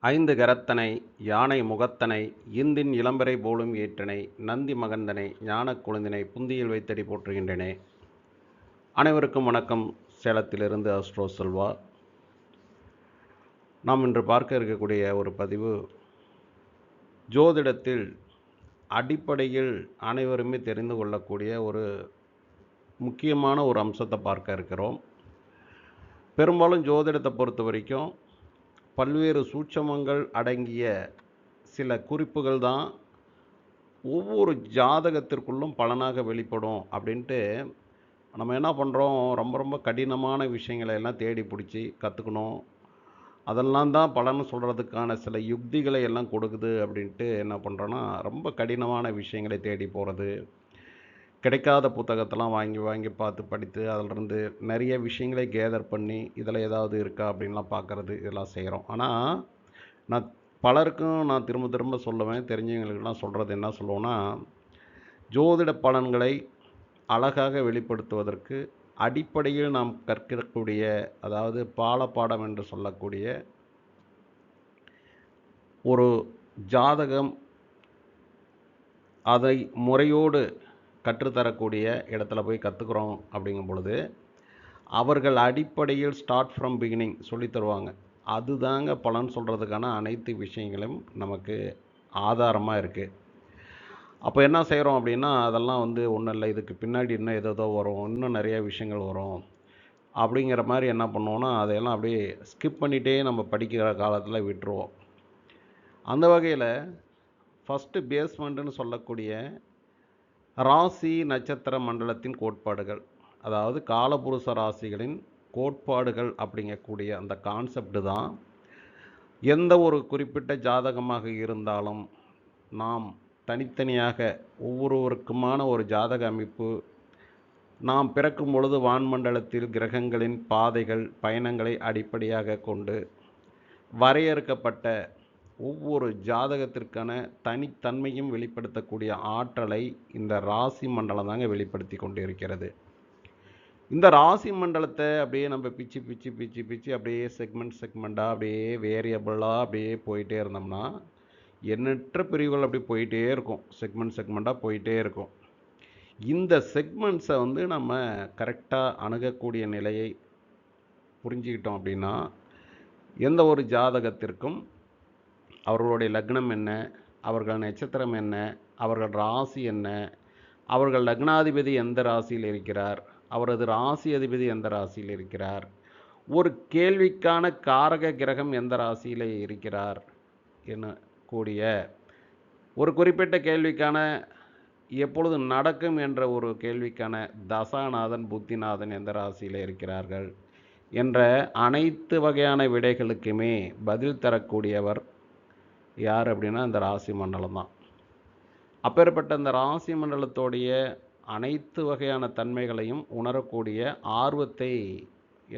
ஐந்து கரத்தனை யானை முகத்தனை இந்தின் இளம்பரை போலும் ஏற்றனை நந்தி மகந்தனை ஞானக் குழுந்தினை புந்தியில் வைத்தடி போற்றுகின்றனே. அனைவருக்கும் வணக்கம். சேலத்திலிருந்து அஸ்ட்ரோ செல்வா. நாம் இன்று பார்க்க இருக்கக்கூடிய ஒரு பதிவு ஜோதிடத்தில் அடிப்படையில் அனைவருமே தெரிந்து கொள்ளக்கூடிய ஒரு முக்கியமான ஒரு அம்சத்தை பார்க்க இருக்கிறோம். பெரும்பாலும் ஜோதிடத்தை பொறுத்த வரைக்கும் பல்வேறு சூட்சமங்கள் அடங்கிய சில குறிப்புகள் தான் ஒவ்வொரு ஜாதகத்திற்குள்ளும் பலனாக வெளிப்படும் அப்படின்ட்டு நம்ம என்ன பண்ணுறோம் ரொம்ப ரொம்ப கடினமான விஷயங்களை எல்லாம் தேடி பிடிச்சி கற்றுக்கணும் அதெல்லாம் தான் பலன் சொல்கிறதுக்கான சில யுக்திகளை எல்லாம் கொடுக்குது அப்படின்ட்டு என்ன பண்ணுறோன்னா ரொம்ப கடினமான விஷயங்களை தேடி போகிறது கிடைக்காத புத்தகத்தெல்லாம் வாங்கி வாங்கி பார்த்து படித்து அதிலிருந்து நிறைய விஷயங்களை கேதர் பண்ணி இதில் ஏதாவது இருக்கா அப்படின்லாம் பார்க்குறது இதெல்லாம் செய்கிறோம். ஆனால் நான் பலருக்கும் நான் திரும்ப திரும்ப சொல்லுவேன் தெரிஞ்சவங்களுக்கெல்லாம் சொல்கிறது என்ன சொல்லுவோன்னா ஜோதிட பலன்களை அழகாக வெளிப்படுத்துவதற்கு அடிப்படையில் நாம் கற்கக்கூடிய அதாவது பாலப்பாடம் என்று சொல்லக்கூடிய ஒரு ஜாதகம் அதை முறையோடு கற்றுத்தரக்கூடிய இடத்துல போய் கற்றுக்குறோம் அப்படிங்கும் பொழுது அவர்கள் அடிப்படையில் ஸ்டார்ட் ஃப்ரம் பிகினிங் சொல்லி தருவாங்க. அதுதாங்க பலன் சொல்கிறதுக்கான அனைத்து விஷயங்களும் நமக்கு ஆதாரமாக இருக்குது அப்போ என்ன செய்கிறோம் அப்படின்னா அதெல்லாம் வந்து ஒன்றும் இல்லை இதுக்கு பின்னாடி இன்னும் ஏதோ வரும் இன்னும் நிறைய விஷயங்கள் வரும் அப்படிங்கிற மாதிரி என்ன பண்ணுவோன்னா அதையெல்லாம் அப்படியே ஸ்கிப் பண்ணிகிட்டே நம்ம படிக்கிற காலத்தில் விட்டுருவோம். அந்த வகையில் ஃபஸ்ட்டு பேஸ்மெண்ட்டுன்னு சொல்லக்கூடிய ராசி நட்சத்திர மண்டலத்தின் கோட்பாடுகள். அதாவது காலபுருஷ ராசிகளின் கோட்பாடுகள் அப்படிங்கக்கூடிய அந்த கான்செப்டு தான். எந்த ஒரு குறிப்பிட்ட ஜாதகமாக இருந்தாலும் நாம் தனித்தனியாக ஒவ்வொருவருக்குமான ஒரு ஜாதக அமைப்பு. நாம் பிறக்கும் பொழுது வான்மண்டலத்தில் கிரகங்களின் பாதைகள் பயணங்களை அடிப்படையாக கொண்டு வரையறுக்கப்பட்ட ஒவ்வொரு ஜாதகத்திற்கான தனித்தன்மையும் வெளிப்படுத்தக்கூடிய ஆற்றலை இந்த ராசி மண்டலம் தாங்க வெளிப்படுத்தி கொண்டு இருக்கிறது இந்த ராசி மண்டலத்தை அப்படியே நம்ம பிச்சு பிச்சு பிச்சு பிச்சு அப்படியே செக்மெண்ட் செக்மெண்ட்டாக அப்படியே வேரியபிளாக அப்படியே போயிட்டே இருந்தோம்னா எண்ணற்ற பிரிவுகள் அப்படி போயிட்டே இருக்கும். செக்மெண்ட் செக்மெண்ட்டாக போயிட்டே இருக்கும். இந்த செக்மெண்ட்ஸை வந்து நம்ம கரெக்டாக அணுகக்கூடிய நிலையை புரிஞ்சுக்கிட்டோம் அப்படின்னா எந்த ஒரு ஜாதகத்திற்கும் அவர்களுடைய லக்னம் என்ன? அவர்கள் நட்சத்திரம் என்ன? அவர்கள் ராசி என்ன? அவர்கள் லக்னாதிபதி எந்த ராசியில் இருக்கிறார்? அவரது ராசி அதிபதி எந்த ராசியில் இருக்கிறார்? ஒரு கேள்விக்கான காரக கிரகம் எந்த ராசியில் இருக்கிறார்? என கூடிய ஒரு குறிப்பிட்ட கேள்விக்கான எப்பொழுது நடக்கும் என்ற ஒரு கேள்விக்கான தசாநாதன் புத்திநாதன் எந்த ராசியில் இருக்கிறார்கள்? என்ற அனைத்து வகையான விடைகளுக்குமே பதில் தரக்கூடியவர் யார் அப்படின்னா இந்த ராசி மண்டலம் தான். அப்பேற்பட்ட இந்த ராசி மண்டலத்தோடைய அனைத்து வகையான தன்மைகளையும் உணரக்கூடிய ஆர்வத்தை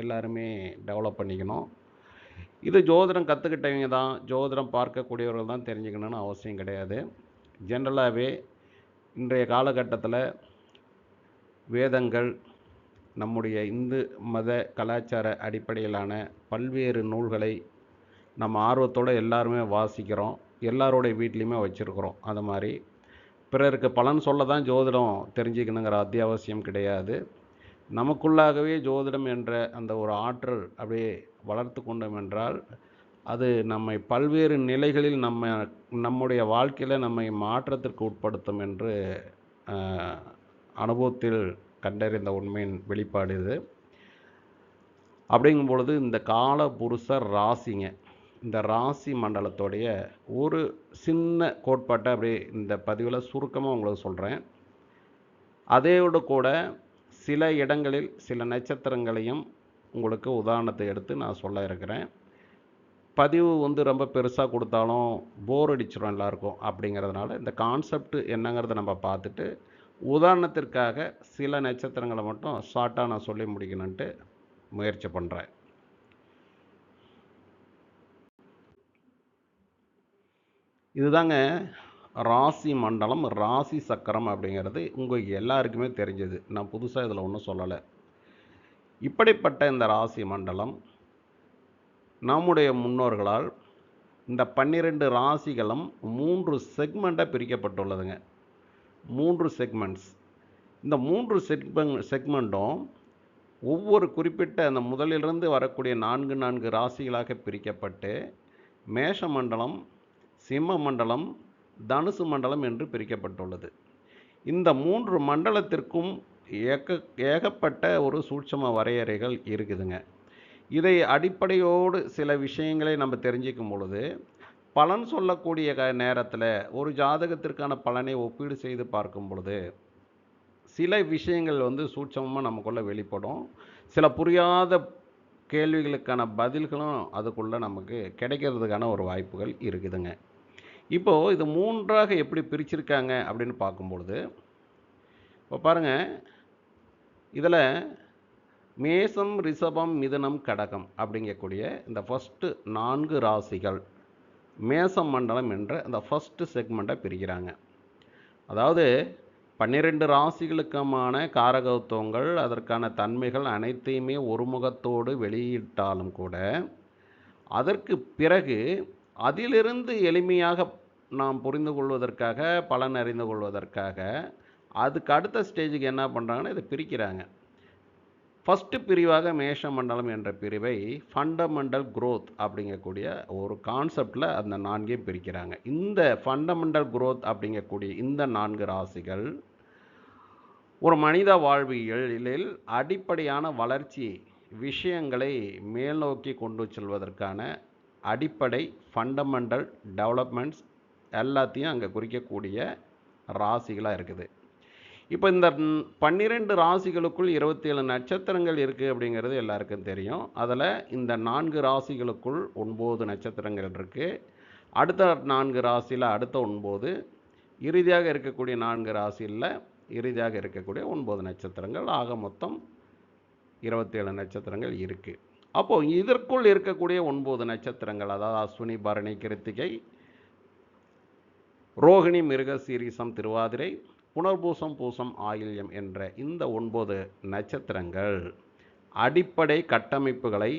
எல்லாருமே டெவலப் பண்ணிக்கணும். இது ஜோதிடம் கற்றுக்கிட்டவங்க தான் ஜோதிடம் பார்க்கக்கூடியவர்கள் தான் தெரிஞ்சுக்கணும்னு அவசியம் கிடையாது. ஜென்ரலாகவே இன்றைய காலகட்டத்தில் வேதங்கள் நம்முடைய இந்து மத கலாச்சார அடிப்படையிலான பல்வேறு நூல்களை நம்ம ஆர்வத்தோடு எல்லாருமே வாசிக்கிறோம். எல்லாரோடைய வீட்லேயுமே வச்சுருக்குறோம். அது மாதிரி. பிறருக்கு பலன் சொல்ல தான் ஜோதிடம் தெரிஞ்சுக்கணுங்கிற அத்தியாவசியம் கிடையாது. நமக்குள்ளாகவே ஜோதிடம் என்ற அந்த ஒரு ஆற்றல் அப்படியே வளர்த்து கொண்டோம் என்றால் அது நம்மை பல்வேறு நிலைகளில் நம்ம நம்முடைய வாழ்க்கையில் நம்மை மாற்றத்திற்கு உட்படுத்தும் என்று அனுபவத்தில் கண்டறிந்த உண்மையின் வெளிப்பாடு இது. அப்படிங்கும் பொழுது இந்த கால புருஷர் ராசிங்க இந்த ராசி மண்டலத்தோடைய ஒரு சின்ன கோட்பாட்டை அப்படியே இந்த பதிவில் சுருக்கமாக உங்களுக்கு சொல்கிறேன் அதோடு கூட சில இடங்களில் சில நட்சத்திரங்களையும் உங்களுக்கு உதாரணத்தை எடுத்து நான் சொல்ல இருக்கிறேன். பதிவு வந்து ரொம்ப பெருசாக கொடுத்தாலும் போர் அடிச்சிடும் எல்லாருக்கும் அப்படிங்கிறதுனால இந்த கான்செப்ட் என்னங்கிறத நம்ம பார்த்துட்டு உதாரணத்திற்காக சில நட்சத்திரங்களை மட்டும் ஷார்ட்டாக நான் சொல்லி முடிக்கணுன்ட்டு முயற்சி பண்ணுறேன் இதுதாங்க ராசி மண்டலம் ராசி சக்கரம் அப்படிங்கிறது உங்கள் எல்லாருக்குமே தெரிஞ்சது. நான் புதுசாக இதில் ஒன்றும் சொல்லலை. இப்படிப்பட்ட இந்த ராசி மண்டலம் நம்முடைய முன்னோர்களால் இந்த பன்னிரெண்டு ராசிகளும் மூன்று செக்மெண்ட்டாக பிரிக்கப்பட்டுள்ளதுங்க. மூன்று செக்மெண்ட்ஸ் இந்த மூன்று செக்மெண்ட் செக்மெண்ட்டும் ஒவ்வொரு குறிப்பிட்ட அந்த முதலிலிருந்து வரக்கூடிய நான்கு நான்கு ராசிகளாக பிரிக்கப்பட்டு மேஷ மண்டலம் சிம்ம மண்டலம் தனுசு மண்டலம் என்று பிரிக்கப்பட்டுள்ளது. இந்த மூன்று மண்டலத்திற்கும் ஏக ஏகப்பட்ட ஒரு சூட்சம வரையறைகள் இருக்குதுங்க. இதை அடிப்படையோடு சில விஷயங்களை நம்ம தெரிஞ்சிக்கும் பொழுது பலன் சொல்லக்கூடிய க நேரத்தில் ஒரு ஜாதகத்திற்கான பலனை ஒப்பீடு செய்து பார்க்கும் பொழுது சில விஷயங்கள் வந்து சூட்சமமாக நமக்குள்ளே வெளிப்படும். சில புரியாத கேள்விகளுக்கான பதில்களும் அதுக்குள்ளே நமக்கு கிடைக்கிறதுக்கான ஒரு வாய்ப்புகள் இருக்குதுங்க. இப்போது இது மூன்றாக எப்படி பிரிச்சிருக்காங்க அப்படின்னு பார்க்கும்பொழுது இப்போ பாருங்கள் இதில் மேசம் ரிஷபம் மிதுனம் கடகம் அப்படிங்கக்கூடிய இந்த ஃபஸ்ட்டு நான்கு ராசிகள் மேசம் மண்டலம் என்ற அந்த ஃபஸ்ட்டு செக்மெண்ட்டை பிரிக்கிறாங்க. அதாவது பன்னிரெண்டு ராசிகளுக்குமான காரகத்துவங்கள் அதற்கான தன்மைகள் அனைத்தையுமே ஒருமுகத்தோடு வெளியிட்டாலும் கூட அதற்கு பிறகு அதிலிருந்து எளிமையாக நாம் புரிந்து கொள்வதற்காக பலன் அறிந்து கொள்வதற்காக அதுக்கு அடுத்த ஸ்டேஜுக்கு என்ன பண்ணுறாங்கன்னா இதை பிரிக்கிறாங்க. ஃபஸ்ட்டு பிரிவாக மேஷ மண்டலம் என்ற பிரிவை ஃபண்டமெண்டல் குரோத் அப்படிங்கக்கூடிய ஒரு கான்செப்டில் அந்த நான்கையும் பிரிக்கிறாங்க. இந்த ஃபண்டமெண்டல் குரோத் அப்படிங்கக்கூடிய இந்த நான்கு ராசிகள் ஒரு மனித வாழ்வியலில் அடிப்படையான வளர்ச்சி விஷயங்களை மேல் நோக்கி கொண்டு செல்வதற்கான அடிப்படை ஃபண்டமெண்டல் டெவலப்மெண்ட்ஸ் எல்லாத்தையும் அங்கே குறிக்கக்கூடிய ராசிகளாக இருக்குது. இப்போ இந்த பன்னிரெண்டு ராசிகளுக்குள் இருபத்தேழு நட்சத்திரங்கள் இருக்குது அப்படிங்கிறது எல்லாருக்கும் தெரியும். அதில் இந்த நான்கு ராசிகளுக்குள் ஒன்பது நட்சத்திரங்கள் இருக்குது அடுத்த நான்கு ராசியில் அடுத்த ஒன்பது இறுதியாக இருக்கக்கூடிய நான்கு ராசியில் இறுதியாக இருக்கக்கூடிய ஒன்பது நட்சத்திரங்கள். ஆக மொத்தம் இருபத்தேழு நட்சத்திரங்கள் இருக்குது அப்போது இதற்குள் இருக்கக்கூடிய ஒன்பது நட்சத்திரங்கள் அதாவது அஸ்வினி பரணி கிருத்திகை ரோகிணி மிருக சீரிசம் திருவாதிரை புனர்பூசம் பூசம் ஆயில்யம் என்ற இந்த ஒன்பது நட்சத்திரங்கள் அடிப்படை கட்டமைப்புகளை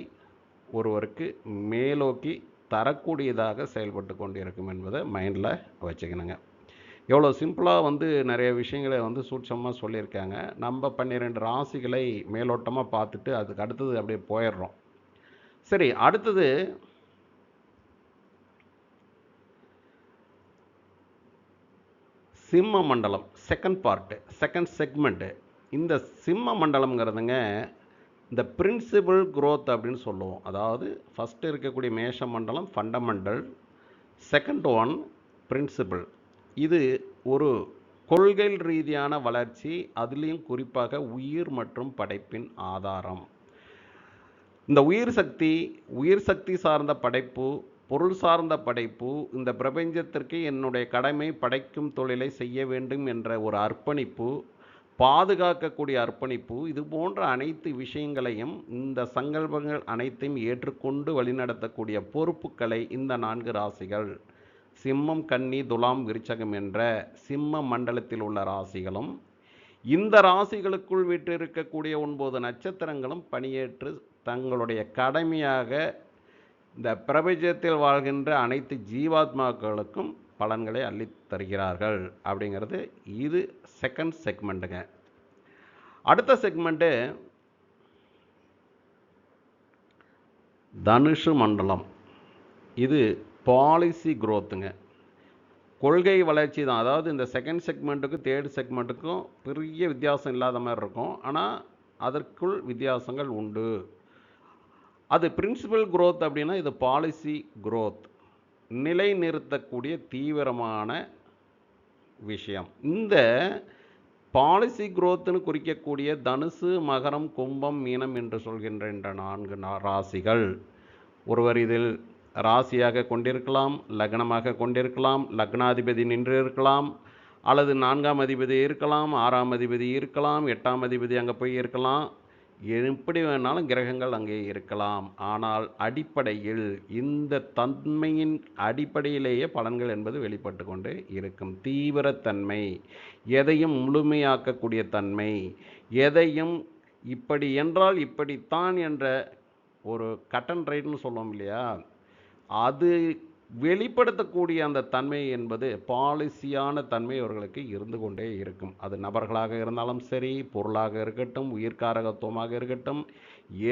ஒருவருக்கு மேலோக்கி தரக்கூடியதாக செயல்பட்டு கொண்டிருக்கும் என்பதை மைண்டில் வச்சுக்கணுங்க. எவ்வளோ சிம்பிளாக வந்து நிறைய விஷயங்களை வந்து சூட்சமாக சொல்லியிருக்காங்க. நம்ம பன்னிரெண்டு ராசிகளை மேலோட்டமாக பார்த்துட்டு அதுக்கு அடுத்தது அப்படியே போயிடுறோம். சரி அடுத்தது சிம்ம மண்டலம் செகண்ட் பார்ட்டு செகண்ட் செக்மெண்ட்டு இந்த சிம்ம மண்டலம்ங்கிறதுங்க இந்த பிரின்சிபல் க்ரோத் அப்படின்னு சொல்லுவோம். அதாவது ஃபஸ்ட்டு இருக்கக்கூடிய மேஷ மண்டலம் ஃபண்டமெண்டல் செகண்ட் ஒன் பிரின்சிபல் இது ஒரு கொள்கை ரீதியான வளர்ச்சி அதுலேயும் குறிப்பாக உயிர் மற்றும் படைப்பின் ஆதாரம். இந்த உயிர் சக்தி உயிர் சக்தி சார்ந்த படைப்பு பொருள் சார்ந்த படைப்பு இந்த பிரபஞ்சத்திற்கு என்னுடைய கடமை படைக்கும் தொழிலை செய்ய வேண்டும் என்ற ஒரு அர்ப்பணிப்பு பாதுகாக்கக்கூடிய அர்ப்பணிப்பு இது போன்ற அனைத்து விஷயங்களையும் இந்த சங்கல்பங்கள் அனைத்தையும் ஏற்றுக்கொண்டு வழிநடத்தக்கூடிய பொறுப்புகளை இந்த நான்கு ராசிகள் சிம்மம் கன்னி துலாம் விருச்சகம் என்ற சிம்ம மண்டலத்தில் உள்ள ராசிகளும் இந்த ராசிகளுக்குள் விட்டிருக்கக்கூடிய ஒன்பது நட்சத்திரங்களும் பணியேற்று தங்களுடைய கடமையாக இந்த பிரபஞ்சத்தில் வாழ்கின்ற அனைத்து ஜீவாத்மாக்களுக்கும் பலன்களை அள்ளித் தருகிறார்கள் அப்படிங்கிறது இது செகண்ட் செக்மெண்ட்டுங்க அடுத்த செக்மெண்ட்டு தனுஷு மண்டலம். இது பாலிசி குரோத்துங்க கொள்கை வளர்ச்சி தான். அதாவது இந்த செகண்ட் செக்மெண்ட்டுக்கும் தேர்ட் செக்மெண்ட்டுக்கும் பெரிய வித்தியாசம் இல்லாத மாதிரி இருக்கும். ஆனால் அதற்குள் வித்தியாசங்கள் உண்டு. அது பிரின்சிபல் குரோத் அப்படின்னா இது பாலிசி growth. நிலைநிறுத்தக்கூடிய தீவிரமான விஷயம். இந்த பாலிசி குரோத்துன்னு குறிக்கக்கூடிய தனுசு மகரம் கும்பம் மீனம் என்று சொல்கின்ற இந்த நான்கு நா- ராசிகள். ஒருவர் இதில் ராசியாக கொண்டிருக்கலாம் லக்னமாக கொண்டிருக்கலாம் லக்னாதிபதி நின்று இருக்கலாம் அல்லது நான்காம் அதிபதி இருக்கலாம் ஆறாம் அதிபதி இருக்கலாம் எட்டாம் அதிபதி அங்கே போய் இருக்கலாம் எப்படி வேணாலும் கிரகங்கள் அங்கே இருக்கலாம். ஆனால் அடிப்படையில் இந்த தன்மையின் அடிப்படையிலேயே பலன்கள் என்பது வெளிப்பட்டு கொண்டு இருக்கும். தீவிரத்தன்மை எதையும் முழுமையாக்கக்கூடிய தன்மை எதையும் இப்படி என்றால் இப்படித்தான் என்ற ஒரு கட்டன் ரைட்னு சொல்லுவோம் இல்லையா? அது வெளிப்படுத்தக்கூடிய அந்த தன்மை என்பது பாலிசியான தன்மை அவர்களுக்கு இருந்து கொண்டே இருக்கும். அது நபர்களாக இருந்தாலும் சரி பொருளாக இருக்கட்டும் உயிர்காரகத்துவமாக இருக்கட்டும்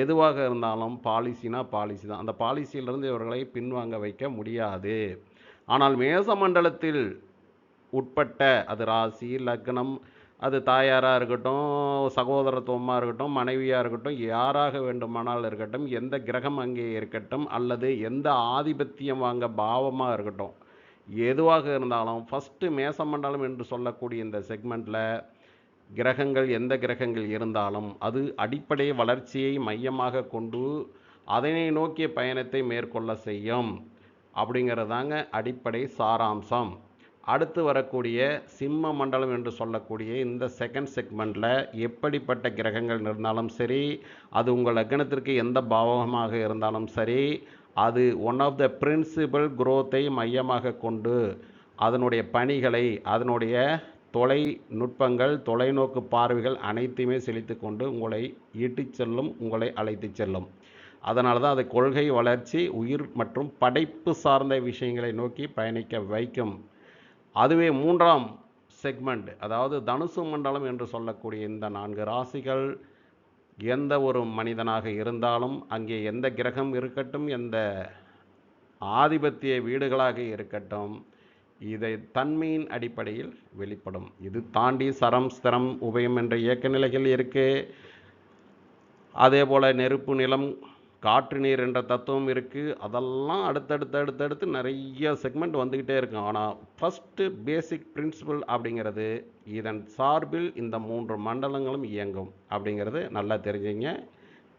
எதுவாக இருந்தாலும் பாலிசினா பாலிசி தான். அந்த பாலிசியிலிருந்து இவர்களை பின்வாங்க வைக்க முடியாது. ஆனால் மேசமண்டலத்தில் உட்பட்ட அது ராசி லக்னம் அது தாயாராக இருக்கட்டும் சகோதரத்துவமாக இருக்கட்டும் மனைவியாக இருக்கட்டும் யாராக வேண்டுமானால் இருக்கட்டும் எந்த கிரகம் அங்கே இருக்கட்டும் அல்லது எந்த ஆதிபத்தியம் வாங்க பாவமாக இருக்கட்டும் எதுவாக இருந்தாலும் ஃபஸ்ட்டு மேசமண்டலம் என்று சொல்லக்கூடிய இந்த செக்மெண்ட்டில் கிரகங்கள் எந்த கிரகங்கள் இருந்தாலும் அது அடிப்படை வளர்ச்சியை மையமாக கொண்டு அதனை நோக்கிய பயணத்தை மேற்கொள்ள செய்யும். அப்படிங்கிறதாங்க அடிப்படை சாராம்சம். அடுத்து வரக்கூடிய சிம்ம மண்டலம் என்று சொல்லக்கூடிய இந்த செகண்ட் செக்மெண்ட்டில் எப்படிப்பட்ட கிரகங்கள் இருந்தாலும் சரி அது உங்கள் லக்னத்திற்கு எந்த பாவகமாக இருந்தாலும் சரி அது ஒன் ஆஃப் த பிரின்சிபல் குரோத்தை மையமாக கொண்டு அதனுடைய பணிகளை அதனுடைய தொலை நுட்பங்கள் தொலைநோக்கு பார்வைகள் அனைத்தையுமே செலுத்தி கொண்டு உங்களை ஈட்டிச் செல்லும் உங்களை அழைத்து செல்லும். அதனால தான் அது கொள்கை வளர்ச்சி உயிர் மற்றும் படைப்பு சார்ந்த விஷயங்களை நோக்கி பயணிக்க வைக்கும். அதுவே மூன்றாம் செக்மெண்ட் அதாவது தனுசு மண்டலம் என்று சொல்லக்கூடிய இந்த நான்கு ராசிகள் எந்த ஒரு மனிதனாக இருந்தாலும் அங்கே எந்த கிரகம் இருக்கட்டும் எந்த ஆதிபத்திய வீடுகளாக இருக்கட்டும் இதை தன்மையின் அடிப்படையில் வெளிப்படும். இது தாண்டி சரம் ஸ்திரம் உபயம் என்ற இயக்க நிலைகள் இருக்குது அதே போல் நெருப்பு நிலம் காற்று நீர் என்ற தத்துவம் இருக்குது அதெல்லாம் அடுத்தடுத்து அடுத்தடுத்து நிறைய செக்மெண்ட் வந்துக்கிட்டே இருக்கும். ஆனால் ஃபஸ்ட்டு பேசிக் பிரின்சிபல் அப்படிங்கிறது இதன் சார்பில் இந்த மூன்று மண்டலங்களும் இயங்கும் அப்படிங்கிறது நல்லா தெரிஞ்சுங்க.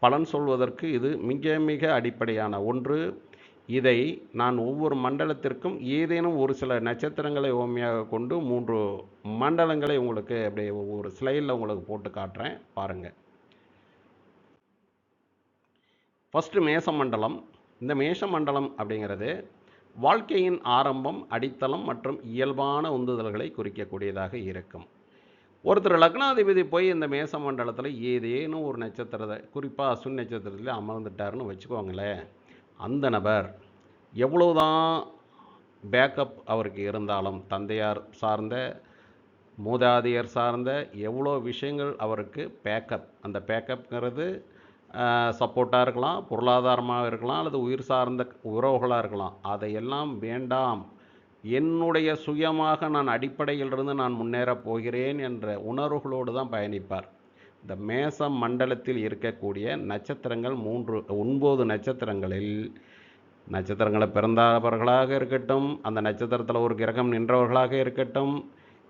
பலன் சொல்வதற்கு இது மிக மிக அடிப்படையான ஒன்று. இதை நான் ஒவ்வொரு மண்டலத்திற்கும் ஏதேனும் ஒரு சில நட்சத்திரங்களை ஓமையாக கொண்டு மூன்று மண்டலங்களை உங்களுக்கு அப்படியே ஒவ்வொரு ஸ்லைடில் உங்களுக்கு போட்டு காட்டுறேன். பாருங்கள் ஃபஸ்ட்டு மேசமண்டலம். இந்த மேஷமண்டலம் அப்படிங்கிறது வாழ்க்கையின் ஆரம்பம் அடித்தளம் மற்றும் இயல்பான உந்துதல்களை குறிக்கக்கூடியதாக இருக்கும். ஒருத்தர் லக்னாதிபதி போய் இந்த மேச மண்டலத்தில் ஏதேனும் ஒரு நட்சத்திரத்தை குறிப்பாக அஸ்வின் நட்சத்திரத்தில் அமர்ந்துட்டாருன்னு வச்சுக்கோங்களேன். அந்த நபர் எவ்வளவுதான் பேக்கப் அவருக்கு இருந்தாலும் தந்தையார் சார்ந்த மூதாதையர் சார்ந்த எவ்வளோ விஷயங்கள் அவருக்கு பேக்கப் அந்த பேக்கப்ங்கிறது சப்போர்ட்டாக இருக்கலாம் பொருளாதாரமாக இருக்கலாம் அல்லது உயிர் சார்ந்த உறவுகளாக இருக்கலாம். அதையெல்லாம் வேண்டாம். என்னுடைய சுயமாக நான் அடிப்படையிலிருந்து நான் முன்னேறப் போகிறேன் என்ற உணர்வுகளோடு தான் பயணிப்பார். இந்த மேச மண்டலத்தில் இருக்கக்கூடிய நட்சத்திரங்கள் மூன்று ஒன்பது நட்சத்திரங்களில் நட்சத்திரங்களை பிறந்தவர்களாக இருக்கட்டும் அந்த நட்சத்திரத்தில் ஒரு கிரகம் நின்றவர்களாக இருக்கட்டும்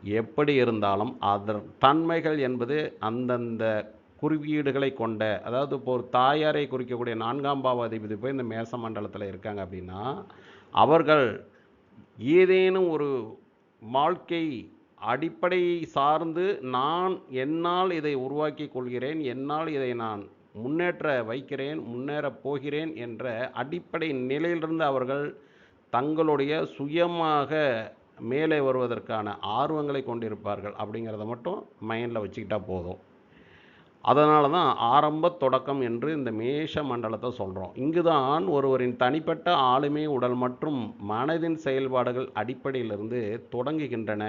எப்படி இருந்தாலும் அதன் தன்மைகள் என்பது அந்தந்த குறியீடுகளை கொண்ட அதாவது இப்போ ஒரு தாயாரை குறிக்கக்கூடிய நான்காம் பாவ அதிபதி போய் இந்த மேச மண்டலத்தில் இருக்காங்க அப்படின்னா அவர்கள் ஏதேனும் ஒரு வாழ்க்கை அடிப்படையை சார்ந்து நான் என்னால் இதை உருவாக்கி கொள்கிறேன் என்னால் இதை நான் முன்னேற்ற வைக்கிறேன் முன்னேறப் போகிறேன் என்ற அடிப்படை நிலையிலிருந்து அவர்கள் தங்களுடைய சுயமாக மேலே வருவதற்கான ஆர்வங்களை கொண்டிருப்பார்கள் அப்படிங்கிறத மட்டும் மைண்டில் வச்சுக்கிட்டால் போதும். அதனால தான் ஆரம்ப தொடக்கம் என்று இந்த மேஷ மண்டலத்தை சொல்கிறோம் இங்கு தான் ஒருவரின் தனிப்பட்ட ஆளுமை உடல் மற்றும் மனதின் செயல்பாடுகள் அடிப்படையிலிருந்து தொடங்குகின்றன.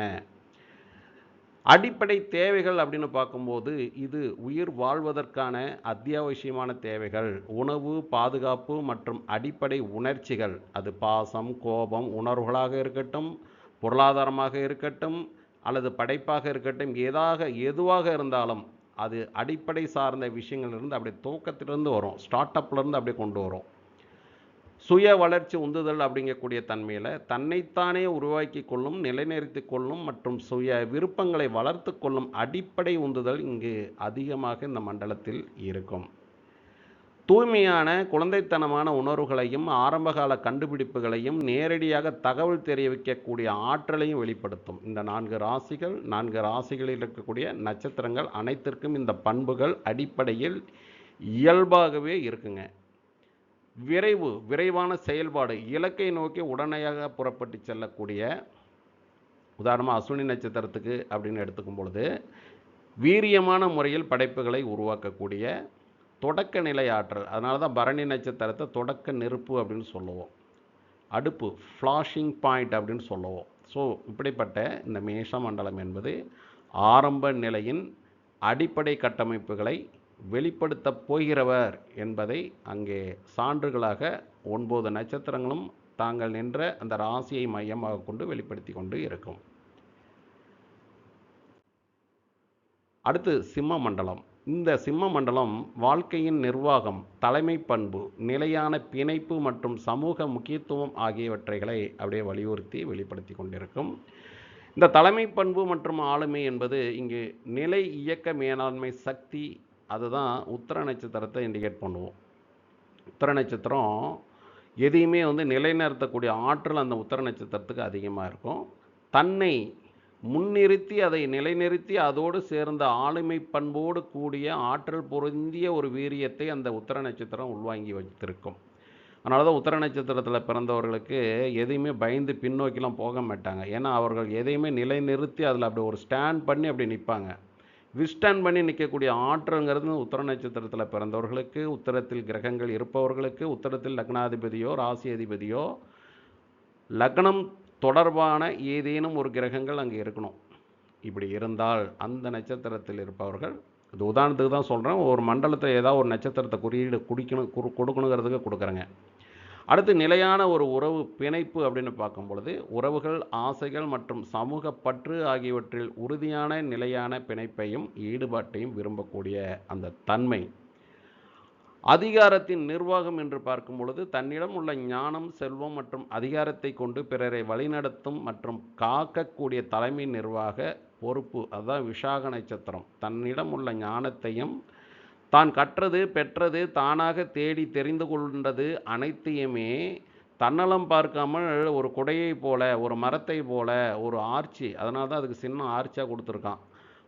அடிப்படை தேவைகள் அப்படின்னு பார்க்கும்போது இது உயிர் வாழ்வதற்கான அத்தியாவசியமான தேவைகள். உணவு பாதுகாப்பு மற்றும் அடிப்படை உணர்ச்சிகள். அது பாசம் கோபம் உணர்வுகளாக இருக்கட்டும் பொருளாதாரமாக இருக்கட்டும் அல்லது படைப்பாக இருக்கட்டும் ஏதாக எதுவாக இருந்தாலும் அது அடிப்படை சார்ந்த விஷயங்கள்லேருந்து அப்படியே துவக்கத்திலிருந்து வரும். ஸ்டார்ட் அப்லேருந்து அப்படியே கொண்டு வரும். சுய வளர்ச்சி உந்துதல் அப்படிங்கக்கூடிய தன்மையில் தன்னைத்தானே உருவாக்கி கொள்ளும் நிலைநிறுத்தி கொள்ளும் மற்றும் சுய விருப்பங்களை வளர்த்து கொள்ளும் அடிப்படை உந்துதல் இங்கு அதிகமாக இந்த மண்டலத்தில் இருக்கும். தூய்மையான குழந்தைத்தனமான உணர்வுகளையும் ஆரம்பகால கண்டுபிடிப்புகளையும் நேரடியாக தகவல் தெரிவிக்கக்கூடிய ஆற்றலையும் வெளிப்படுத்தும். இந்த நான்கு ராசிகள் நான்கு ராசிகளில் இருக்கக்கூடிய நட்சத்திரங்கள் அனைத்திற்கும் இந்த பண்புகள் அடிப்படையில் இயல்பாகவே இருக்குங்க. விரைவு விரைவான செயல்பாடு. இலக்கை நோக்கி உடனடியாக புறப்பட்டு செல்லக்கூடிய உதாரணமாக அஸ்வினி நட்சத்திரத்துக்கு அப்படின்னு எடுத்துக்கும் பொழுது வீரியமான முறையில் படைப்புகளை உருவாக்கக்கூடிய தொடக்க நிலை ஆற்றல். அதனால தான் பரணி நட்சத்திரத்தை தொடக்க நெருப்பு அப்படின்னு சொல்லுவோம். அடுப்பு ஃப்ளாஷிங் பாயிண்ட் அப்படின்னு சொல்லுவோம். ஸோ இப்படிப்பட்ட இந்த மேஷ மண்டலம் என்பது ஆரம்ப நிலையின் அடிப்படை கட்டமைப்புகளை வெளிப்படுத்தப் போகிறவர் என்பதை அங்கே சான்றுகளாக ஒன்பது நட்சத்திரங்களும் தாங்கள் நின்ற அந்த ராசியை மையமாக கொண்டு வெளிப்படுத்தி கொண்டு இருக்கும். அடுத்து சிம்ம மண்டலம் இந்த சிம்ம மண்டலம் வாழ்க்கையின் நிர்வாகம் தலைமை பண்பு நிலையான பிணைப்பு மற்றும் சமூக முக்கியத்துவம் ஆகியவற்றைகளை அப்படியே வலியுறுத்தி வெளிப்படுத்தி கொண்டிருக்கும். இந்த தலைமை பண்பு மற்றும் ஆளுமை என்பது இங்கு நிலை இயக்க மேலாண்மை சக்தி அதுதான் உத்தர நட்சத்திரத்தை இண்டிகேட் பண்ணுவோம். உத்தர நட்சத்திரம் எதையுமே வந்து நிலைநிறுத்தக்கூடிய ஆற்றல் அந்த உத்தர நட்சத்திரத்துக்கு அதிகமாக இருக்கும். தன்னை முன்னிறுத்தி அதை நிலைநிறுத்தி அதோடு சேர்ந்த ஆளுமை பண்போடு கூடிய ஆற்றல் பொருந்திய ஒரு வீரியத்தை அந்த உத்தர நட்சத்திரம் உள்வாங்கி வைத்திருக்கும். அதனால தான் உத்தர நட்சத்திரத்தில் பிறந்தவர்களுக்கு எதையுமே பயந்து பின்னோக்கிலாம் போக மாட்டாங்க. ஏன்னா அவர்கள் எதையுமே நிலைநிறுத்தி அதில் அப்படி ஒரு ஸ்டாண்ட் பண்ணி அப்படி நிற்பாங்க. விஸ்டாண்ட் பண்ணி நிற்கக்கூடிய ஆற்றல்ங்கிறது உத்தர நட்சத்திரத்தில் பிறந்தவர்களுக்கு உத்தரத்தில் கிரகங்கள் இருப்பவர்களுக்கு உத்தரத்தில் லக்னாதிபதியோ ராசி அதிபதியோ லக்னம் தொடர்பான ஏதேனும் ஒரு கிரகங்கள் அங்கே இருக்கணும். இப்படி இருந்தால் அந்த நட்சத்திரத்தில் இருப்பவர்கள் இது உதாரணத்துக்கு தான் சொல்கிறேன் ஒரு மண்டலத்தில் ஏதாவது ஒரு நட்சத்திரத்தை குறியீடு குடிக்கணும் குறு கொடுக்கணுங்கிறதுக்கு கொடுக்குறேங்க. அடுத்து நிலையான ஒரு உறவு பிணைப்பு அப்படின்னு பார்க்கும் பொழுது உறவுகள் ஆசைகள் மற்றும் சமூக பற்று ஆகியவற்றில் உறுதியான நிலையான பிணைப்பையும் ஈடுபாட்டையும் விரும்பக்கூடிய அந்த தன்மை அதிகாரத்தின் நிர்வாகம் என்று பார்க்கும் பொழுது தன்னிடம் உள்ள ஞானம் செல்வம் மற்றும் அதிகாரத்தை கொண்டு பிறரை வழிநடத்தும் மற்றும் காக்கக்கூடிய தலைமை நிர்வாக பொறுப்பு அதுதான் விஷாக நட்சத்திரம். தன்னிடம் உள்ள ஞானத்தையும் தான் கற்றது பெற்றது தானாக தேடி தெரிந்து கொண்டது அனைத்தையுமே தன்னலம் பார்க்காமல் ஒரு குடையை போல ஒரு மரத்தை போல ஒரு ஆர்ச்சி அதனால தான் அதுக்கு சின்ன ஆர்ச்சியாக கொடுத்துருக்கான்.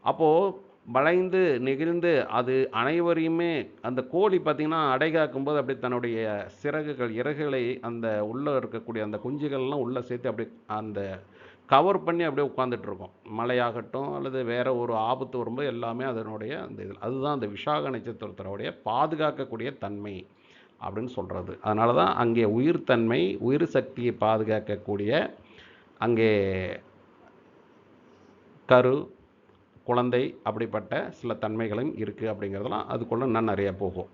அப்போது வளைந்து நெகிழ்ந்து அது அனைவரையுமே அந்த கோழி பார்த்திங்கன்னா அடை காக்கும்போது அப்படி தன்னுடைய சிறகுகள் இறகுகளை அந்த உள்ளே இருக்கக்கூடிய அந்த குஞ்சுகள்லாம் உள்ளே சேர்த்து அப்படி அந்த கவர் பண்ணி அப்படியே உட்காந்துட்ருக்கோம் மழையாகட்டும் அல்லது வேறு ஒரு ஆபத்து வரும்போது எல்லாமே அதனுடைய அந்த இதில். அதுதான் அந்த விஷாக நட்சத்திரத்தினுடைய பாதுகாக்கக்கூடிய தன்மை அப்படின்னு சொல்கிறது அதனால தான் அங்கே உயிர் தன்மை உயிர் சக்தியை பாதுகாக்கக்கூடிய அங்கே கரு குழந்தை அப்படிப்பட்ட சில தன்மைகளும் இருக்குது அப்படிங்கிறதெல்லாம் அதுக்குள்ளே இன்னும் நிறைய போகும்.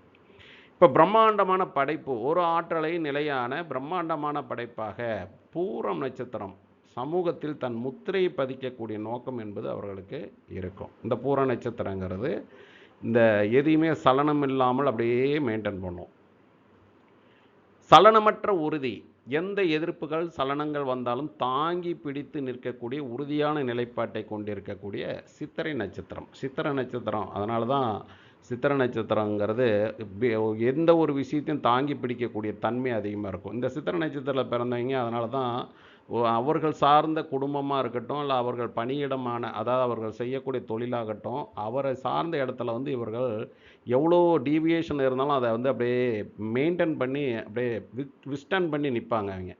இப்போ பிரம்மாண்டமான படைப்பு ஒரு ஆற்றலை நிலையான பிரம்மாண்டமான படைப்பாக பூரம் நட்சத்திரம் சமூகத்தில் தன் முத்திரையை பதிக்கக்கூடிய நோக்கம் என்பது அவர்களுக்கு இருக்கும். இந்த பூர நட்சத்திரங்கிறது இந்த எதையுமே சலனம் இல்லாமல் அப்படியே மெயின்டைன் பண்ணும். சலனமற்ற உறுதி எந்த எதிர்ப்புகள் சலனங்கள் வந்தாலும் தாங்கி பிடித்து நிற்கக்கூடிய உறுதியான நிலைப்பாட்டை கொண்டிருக்கக்கூடிய சித்திரை நட்சத்திரம். சித்திரை நட்சத்திரம் அதனால தான் சித்திரை நட்சத்திரங்கிறது எந்த ஒரு விஷயத்தையும் தாங்கி பிடிக்கக்கூடிய தன்மை அதிகமாக இருக்கும். இந்த சித்திரை நட்சத்திரத்தில் பிறந்தவங்க அதனால தான் அவர்கள் சார்ந்த குடும்பமாக இருக்கட்டும் இல்லை அவர்கள் பணியிடமான அதாவது அவர்கள் செய்யக்கூடிய தொழிலாகட்டும் அவரை சார்ந்த இடத்துல வந்து இவர்கள் எவ்வளோ டீவியேஷன் இருந்தாலும் அதை வந்து அப்படியே மெயின்டைன் பண்ணி அப்படியே விஸ்டன் பண்ணி நிற்பாங்க அவங்க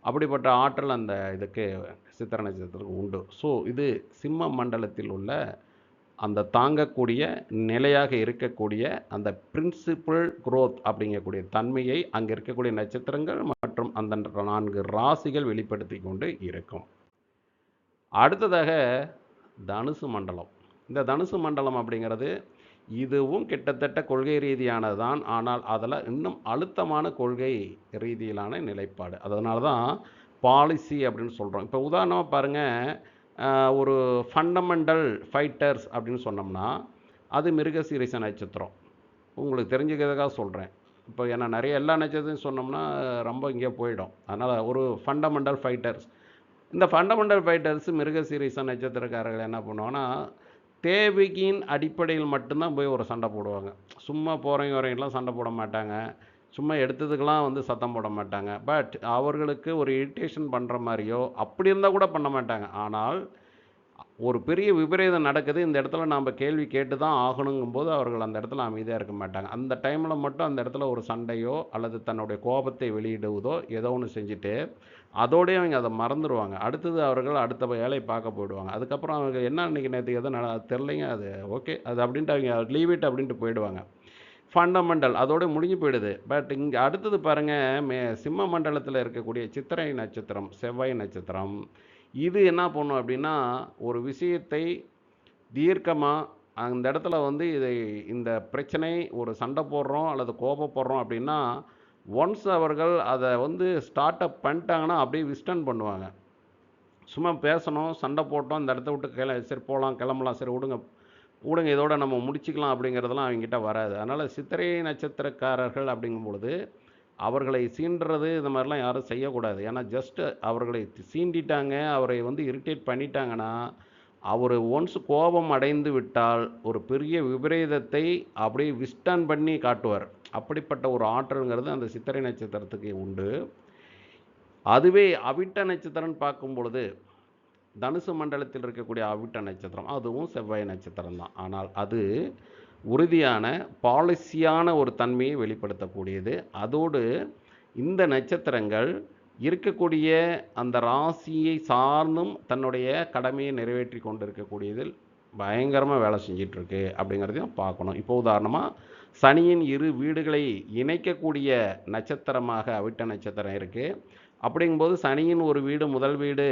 அப்படிப்பட்ட ஆற்றல் அந்த இதுக்கு சித்திர நட்சத்திரத்துக்கு உண்டு. ஸோ இது சிம்ம மண்டலத்தில் உள்ள அந்த தாங்கக்கூடிய நிலையாக இருக்கக்கூடிய அந்த பிரின்சிபல் குரோத் அப்படிங்கக்கூடிய தன்மையை அங்கே இருக்கக்கூடிய நட்சத்திரங்கள் மற்றும் அந்த நான்கு ராசிகள் வெளிப்படுத்தி கொண்டு இருக்கும். அடுத்ததாக தனுசு மண்டலம். இந்த தனுசு மண்டலம் அப்படிங்கிறது இதுவும் கிட்டத்தட்ட கொள்கை ரீதியானது தான் ஆனால் அதில் இன்னும் அழுத்தமான கொள்கை ரீதியிலான நிலைப்பாடு. அதனால தான் பாலிசி அப்படின்னு சொல்கிறோம் இப்போ உதாரணமாக பாருங்கள் ஒரு ஃபண்டமெண்டல் ஃபைட்டர்ஸ் அப்படின்னு சொன்னோம்னா அது மிருகசீரிச நட்சத்திரம். உங்களுக்கு தெரிஞ்சுக்கிறதுக்காக சொல்கிறேன் இப்போ ஏன்னா நிறைய எல்லா நட்சத்திரம் சொன்னோம்னா ரொம்ப இங்கே போயிடும். அதனால் ஒரு ஃபண்டமெண்டல் ஃபைட்டர்ஸ் இந்த ஃபண்டமெண்டல் ஃபைட்டர்ஸ் மிருகசீரிச நட்சத்திரக்காரர்கள் என்ன பண்ணுவாங்கன்னா தேவைக்கின் அடிப்படையில் மட்டும்தான் போய் ஒரு சண்டை போடுவாங்க. சும்மா போகிறவங்க வரவங்கலாம் சண்டை போட மாட்டாங்க. சும்மா எடுத்ததுக்கெலாம் வந்து சத்தம் போட மாட்டாங்க. பட் அவர்களுக்கு ஒரு இரிட்டேஷன் பண்ணுற மாதிரியோ அப்படி இருந்தால் கூட பண்ண மாட்டாங்க. ஆனால் ஒரு பெரிய விபரீதம் நடக்குது. இந்த இடத்துல நாம் கேள்வி கேட்டு தான் ஆகணுங்கும்போது அவர்கள் அந்த இடத்துல அமைதியாக இருக்க மாட்டாங்க. அந்த டைமில் மட்டும் அந்த இடத்துல ஒரு சண்டையோ அல்லது தன்னுடைய கோபத்தை வெளியிடுவதோ ஏதோ ஒன்று செஞ்சுட்டு அதோடய அவங்க அதை மறந்துடுவாங்க அடுத்தது அவர்கள் அடுத்த வேலையை பார்க்க போயிடுவாங்க. அதுக்கப்புறம் அவங்க என்ன அன்றைக்கி நேற்றுக்கு எதுவும் நட தெரிலைங்க அது ஓகே அது அப்படின்ட்டு அவங்க லீவ் இட் அப்படின்ட்டு போயிடுவாங்க. ஃபண்டமெண்டல் அதோடு முடிஞ்சு போயிடுது. பட் இங்கே அடுத்தது பாருங்கள் மே சிம்ம மண்டலத்தில் இருக்கக்கூடிய சித்திரை நட்சத்திரம் செவ்வாய் நட்சத்திரம் இது என்ன பண்ணும் அப்படின்னா ஒரு விஷயத்தை தீர்க்கமாக அந்த இடத்துல வந்து இதை இந்த பிரச்சனை ஒரு சண்டை போடுறோம் அல்லது கோபப்படுறோம் அப்படின்னா ஒன்ஸ் அவர்கள் அதை வந்து ஸ்டார்ட் அப் பண்ணிட்டாங்கன்னா அப்படியே விஸ்டன் பண்ணுவாங்க. சும்மா பேசணும் சண்டை போட்டோம் இந்த இடத்த விட்டு கிள சரி போகலாம் கிளம்பலாம் சரி விடுங்க ஊடகம் இதோட நம்ம முடிச்சுக்கலாம் அப்படிங்கிறதெல்லாம் அவங்ககிட்ட வராது. அதனால் சித்திரை நட்சத்திரக்காரர்கள் அப்படிங்கும் பொழுது அவர்களை சீண்டுறது இந்த மாதிரிலாம் யாரும் செய்யக்கூடாது. ஏன்னா ஜஸ்ட்டு அவர்களை சீண்டிட்டாங்க அவரை வந்து இரிட்டேட் பண்ணிட்டாங்கன்னா அவர் ஒன்ஸ் கோபம் அடைந்து விட்டால் ஒரு பெரிய விபரீதத்தை அப்படியே விஸ்டன் பண்ணி காட்டுவார். அப்படிப்பட்ட ஒரு ஆற்றல்ங்கிறது அந்த சித்திரை நட்சத்திரத்துக்கு உண்டு. அதுவே அவிட்ட நட்சத்திரம்னு பார்க்கும் பொழுது தனுசு மண்டலத்தில் இருக்கக்கூடிய அவிட்ட நட்சத்திரம் அதுவும் செவ்வாய் நட்சத்திரம் தான். ஆனால் அது உறுதியான பாலிசியான ஒரு தன்மையை வெளிப்படுத்தக்கூடியது. அதோடு இந்த நட்சத்திரங்கள் இருக்கக்கூடிய அந்த ராசியை சார்ந்தும் தன்னுடைய கடமையை நிறைவேற்றி கொண்டு இருக்கக்கூடியதில் பயங்கரமாக வேலை செஞ்சிட்ருக்கு அப்படிங்கிறதையும் பார்க்கணும். இப்போ உதாரணமாக சனியின் இரு வீடுகளை இணைக்கக்கூடிய நட்சத்திரமாக அவிட்ட நட்சத்திரம் இருக்குது அப்படிங்கும்போது சனியின் ஒரு வீடு முதல் வீடு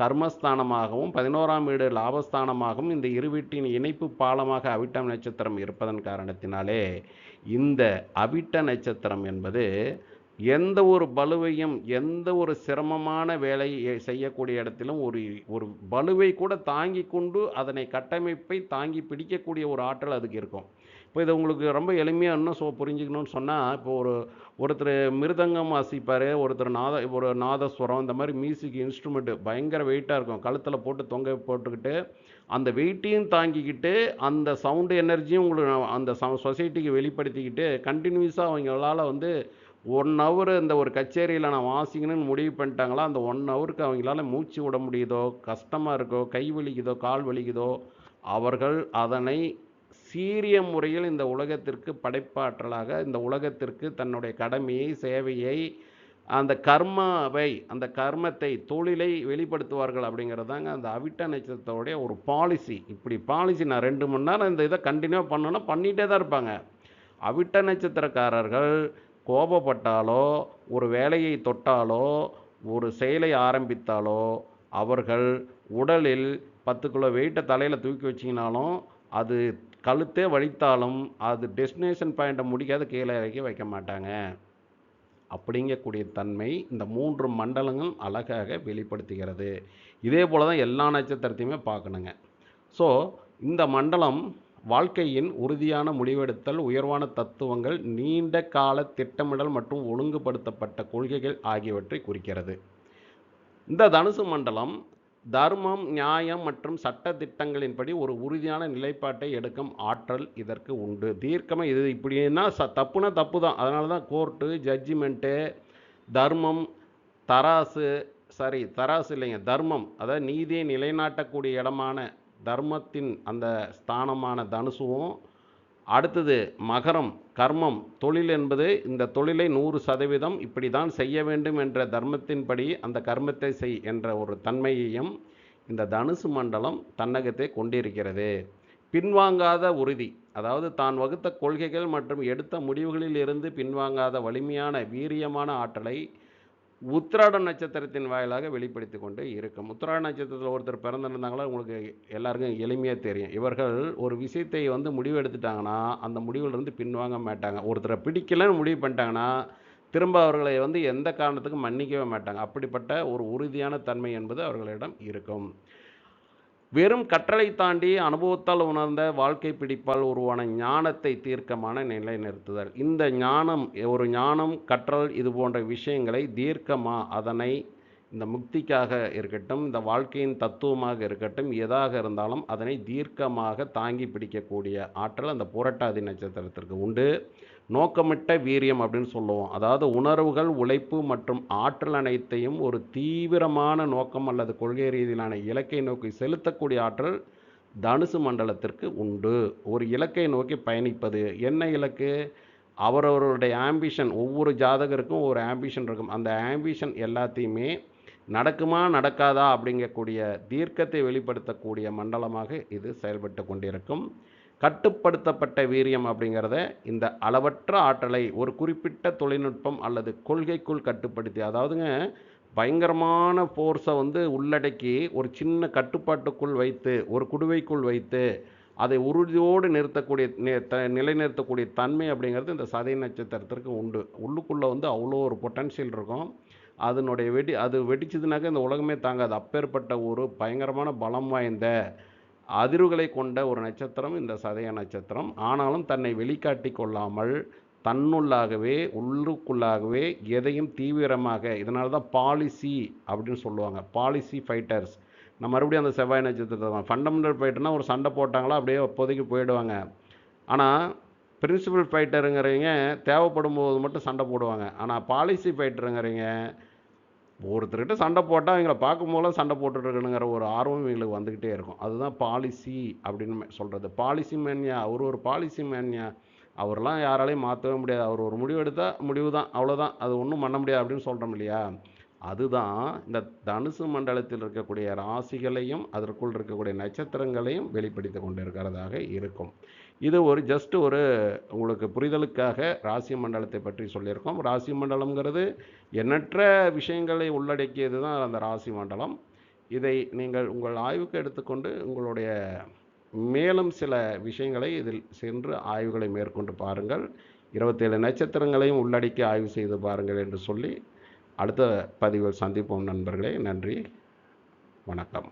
கர்மஸ்தானமாகவும் பதினோராம் வீடு லாபஸ்தானமாகவும் இந்த இரு வீட்டின் இணைப்பு பாலமாக அவிட்டம் நட்சத்திரம் இருப்பதன் காரணத்தினாலே இந்த அவிட்ட நட்சத்திரம் என்பது எந்த ஒரு பலுவையும் எந்த ஒரு சிரமமான வேலையை செய்யக்கூடிய இடத்திலும் ஒரு ஒரு பலுவை கூட தாங்கி கொண்டு அதனை கட்டமைப்பை தாங்கி பிடிக்கக்கூடிய ஒரு ஆற்றல் அதுக்கு இருக்கும். இப்போ இது உங்களுக்கு ரொம்ப எளிமையாக இன்னும் ஸோ புரிஞ்சுக்கணும்னு சொன்னால் இப்போ ஒரு ஒருத்தர் மிருதங்கம் வாசிப்பார் ஒருத்தர் நாத ஒரு நாதஸ்வரம் இந்த மாதிரி மியூசிக் இன்ஸ்ட்ருமெண்ட்டு பயங்கர வெயிட்டாக இருக்கும். கழுத்தில் போட்டு தொங்க போட்டுக்கிட்டு அந்த வெயிட்டையும் தாங்கிக்கிட்டு அந்த சவுண்டு எனர்ஜியும் உங்களுக்கு அந்த சொசைட்டிக்கு வெளிப்படுத்திக்கிட்டு கண்டினியூஸாக அவங்களால வந்து ஒன் ஹவர் இந்த ஒரு கச்சேரியில் நான் வாசிக்கணும்னு முடிவு பண்ணிட்டாங்களா? அந்த ஒன் ஹவருக்கு அவங்களால மூச்சு விட முடியுதோ? கஷ்டமாக இருக்கோ? கை வலிக்குதோ? கால் வலிக்குதோ? அவர்கள் அதனை சீரிய முறையில் இந்த உலகத்திற்கு படைப்பாற்றலாக இந்த உலகத்திற்கு தன்னுடைய கடமையை சேவையை அந்த கர்மாவை அந்த கர்மத்தை தொழிலை வெளிப்படுத்துவார்கள் அப்படிங்கிறது தாங்க அந்த அவிட்ட நட்சத்திரத்தோடைய ஒரு பாலிசி இப்படி பாலிசி நான் ரெண்டு மணி நேரம் இந்த இதை கண்டினியூ பண்ணணும்னா பண்ணிகிட்டே தான் இருப்பாங்க. அவிட்ட நட்சத்திரக்காரர்கள் கோபப்பட்டாலோ ஒரு வேலையை தொட்டாலோ ஒரு செயலை ஆரம்பித்தாலோ அவர்கள் உடலில் பத்து கிலோ வெயிட்டை தலையில் தூக்கி வச்சிங்கனாலும் அது கழுத்தே வலித்தாலும் அது டெஸ்டினேஷன் பாயிண்ட்டை முடிக்காத கீழே இறக்கி வைக்க மாட்டாங்க. அப்படிங்கக்கூடிய தன்மை இந்த மூன்று மண்டலங்கள் அழகாக வெளிப்படுத்துகிறது. இதே போல் தான் எல்லா நட்சத்திரத்தையுமே பார்க்கணுங்க. ஸோ இந்த மண்டலம் வாழ்க்கையின் உறுதியான முடிவெடுத்தல் உயர்வான தத்துவங்கள் நீண்ட கால திட்டமிடல் மற்றும் ஒழுங்குபடுத்தப்பட்ட கொள்கைகள் ஆகியவற்றை குறிக்கிறது. இந்த தனுசு மண்டலம் தர்மம் நியாயம் மற்றும் சட்ட திட்டங்களின்படி ஒரு உறுதியான நிலைப்பாட்டை எடுக்கும் ஆற்றல் இதற்கு உண்டு. தீர்க்கமாக இது. இப்படின்னா ச தப்புனா தப்பு தான். அதனால தான் கோர்ட்டு ஜட்ஜிமெண்ட்டு தர்மம் தராசு சாரி தராசு இல்லைங்க தர்மம். அதாவது நீதியை நிலைநாட்டக்கூடிய இடமான தர்மத்தின் அந்த ஸ்தானமான தனுசுவும் அடுத்தது மகரம் கர்மம் தொழில் என்பது இந்த தொழிலை நூறு சதவீதம் இப்படி தான் செய்ய வேண்டும் என்ற தர்மத்தின்படி அந்த கர்மத்தை செய் என்ற ஒரு தன்மையையும் இந்த தனுசு மண்டலம் தன்னகத்தை கொண்டிருக்கிறது. பின்வாங்காத உறுதி அதாவது தான் வகுத்த கொள்கைகள் மற்றும் எடுத்த முடிவுகளில் இருந்து பின்வாங்காத வலிமையான வீரியமான ஆற்றலை உத்திராட நட்சத்திரத்தின் வாயிலாக வெளிப்படுத்தி கொண்டு இருக்கும். உத்திராட நட்சத்திரத்தில் ஒருத்தர் பிறந்திருந்தாங்களா உங்களுக்கு எல்லாருக்கும் எளிமையாக தெரியும். இவர்கள் ஒரு விஷயத்தை வந்து முடிவு எடுத்துட்டாங்கன்னா அந்த முடிவிலிருந்து பின்வாங்க மாட்டாங்க. ஒருத்தரை பிடிக்கலன்னு முடிவு பண்ணிட்டாங்கன்னா திரும்ப அவர்களை வந்து எந்த காரணத்துக்கும் மன்னிக்கவே மாட்டாங்க. அப்படிப்பட்ட ஒரு உறுதியான தன்மை என்பது அவர்களிடம் இருக்கும். வெறும் கற்றலை தாண்டி அனுபவத்தால் உணர்ந்த வாழ்க்கை பிடிப்பால் உருவான ஞானத்தை தீர்க்கமான நிலைநிறுத்துதல். இந்த ஞானம் ஒரு ஞானம் கற்றல் இது போன்ற விஷயங்களை தீர்க்கமாக அதனை இந்த முக்திக்காக இருக்கட்டும் இந்த வாழ்க்கையின் தத்துவமாக இருக்கட்டும் எதாக இருந்தாலும் அதனை தீர்க்கமாக தாங்கி பிடிக்கக்கூடிய ஆற்றல் அந்த புரட்டாதி நட்சத்திரத்திற்கு உண்டு. நோக்கமிட்ட வீரியம் அப்படின்னு சொல்லுவோம். அதாவது உணர்வுகள் உழைப்பு மற்றும் ஆற்றல் அனைத்தையும் ஒரு தீவிரமான நோக்கம் அல்லது கொள்கை ரீதியிலான இலக்கை நோக்கி செலுத்தக்கூடிய ஆற்றல் தனுசு மண்டலத்திற்கு உண்டு. ஒரு இலக்கை நோக்கி பயணிப்பது என்ன இலக்கு? அவரவருடைய ஆம்பிஷன் ஒவ்வொரு ஜாதகருக்கும் ஒரு ஆம்பிஷன் இருக்கும். அந்த ஆம்பிஷன் எல்லாத்தையுமே நடக்குமா நடக்காதா அப்படிங்கக்கூடிய தீர்க்கத்தை வெளிப்படுத்தக்கூடிய மண்டலமாக இது செயல்பட்டு கொண்டிருக்கும். கட்டுப்படுத்தப்பட்ட வீரியம் அப்படிங்கிறத இந்த அளவற்ற ஆற்றலை ஒரு குறிப்பிட்ட தொழில்நுட்பம் அல்லது கொள்கைக்குள் கட்டுப்படுத்தி அதாவதுங்க பயங்கரமான ஃபோர்ஸை வந்து உள்ளடக்கி ஒரு சின்ன கட்டுப்பாட்டுக்குள் வைத்து ஒரு குடுவைக்குள் வைத்து அதை உறுதியோடு நிறுத்தக்கூடிய த நிலைநிறுத்தக்கூடிய தன்மை அப்படிங்கிறது இந்த சதை நட்சத்திரத்திற்கு உண்டு. உள்ளுக்குள்ளே வந்து அவ்வளோ ஒரு பொட்டன்ஷியல் இருக்கும். அதனுடைய வெடி அது வெடிச்சதுனாக்க இந்த உலகமே தாங்காது. அப்பேற்பட்ட ஒரு பயங்கரமான பலம் வாய்ந்த அதிர்வுகளை கொண்ட ஒரு நட்சத்திரம் இந்த சதய நட்சத்திரம். ஆனாலும் தன்னை வெளிக்காட்டி கொள்ளாமல் தன்னுள்ளாகவே உள்ளுக்குள்ளாகவே எதையும் தீவிரமாக இதனால தான் பாலிசி அப்படின்னு சொல்லுவாங்க. பாலிசி ஃபைட்டர்ஸ் நான் மறுபடியும் அந்த செவ்வாய் நட்சத்திரத்தை ஃபண்டமெண்டல் ஃபைட்டர்னால் ஒரு சண்டை போட்டாங்களா அப்படியே அப்போதைக்கு போயிடுவாங்க. ஆனால் பிரின்சிபல் ஃபைட்டருங்கிறவங்க தேவைப்படும் போது மட்டும் சண்டை போடுவாங்க. ஆனால் பாலிசி ஃபைட்டருங்கிறவங்க ஒருத்தர்கிட்ட சண்டை போட்டால் அவங்கள பார்க்கும்போதெல்லாம் சண்டை போட்டுட்டு இருக்கணுங்கிற ஒரு ஆர்வம் இவங்களுக்கு வந்துக்கிட்டே இருக்கும். அதுதான் பாலிசி அப்படின்னு சொல்கிறது பாலிசி மேன்யா அவர் ஒரு பாலிசி மேன்யா அவரெல்லாம் யாராலையும் மாற்றவே முடியாது. அவர் ஒரு முடிவு எடுத்தால் முடிவு தான் அவ்வளோதான் அது ஒன்றும் பண்ண முடியாது அப்படின்னு சொல்கிறோம் இல்லையா? அதுதான் இந்த தனுசு மண்டலத்தில் இருக்கக்கூடிய ராசிகளையும் அதற்குள் இருக்கக்கூடிய நட்சத்திரங்களையும் வெளிப்படுத்தி கொண்டிருக்கிறதாக இருக்கும். இது ஒரு ஜஸ்ட் ஒரு உங்களுக்கு புரிதலுக்காக ராசி மண்டலத்தை பற்றி சொல்லியிருக்கோம். ராசி மண்டலம்ங்கிறது எண்ணற்ற விஷயங்களை உள்ளடக்கியது தான் அந்த ராசி மண்டலம். இதை நீங்கள் உங்கள் ஆய்வுக்கு எடுத்துக்கொண்டு உங்களுடைய மேலும் சில விஷயங்களை இதில் சென்று ஆய்வுகளை மேற்கொண்டு பாருங்கள். இருபத்தேழு நட்சத்திரங்களையும் உள்ளடக்கி ஆய்வு செய்து பாருங்கள் என்று சொல்லி அடுத்த பதிவில் சந்திப்போம் நண்பர்களே. நன்றி. வணக்கம்.